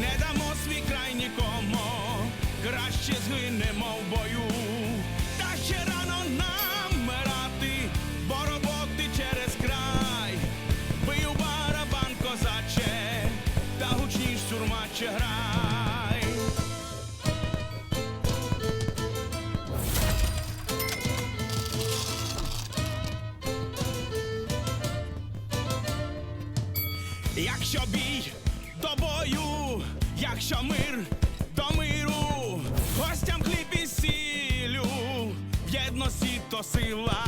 не дамо свій край нікому, краще згинемо в бою, та ще рано нам мирати, бо роботи через край, бий барабан козаче, та гучніш сурмаче грай. Якщо бій до бою, якщо мир до миру, гостям хліб і сілю, в єдності то сила,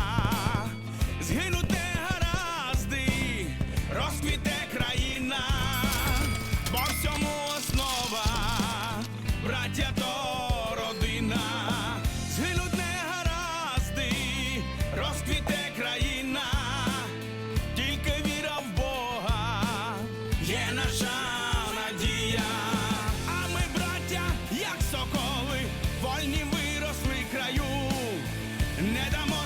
згинуть не гаразди, розквіте країна, бо всьому основа, браття то родина, згинуть не гаразди, розквіте країна. Тільки віра в Бога є наша не дамо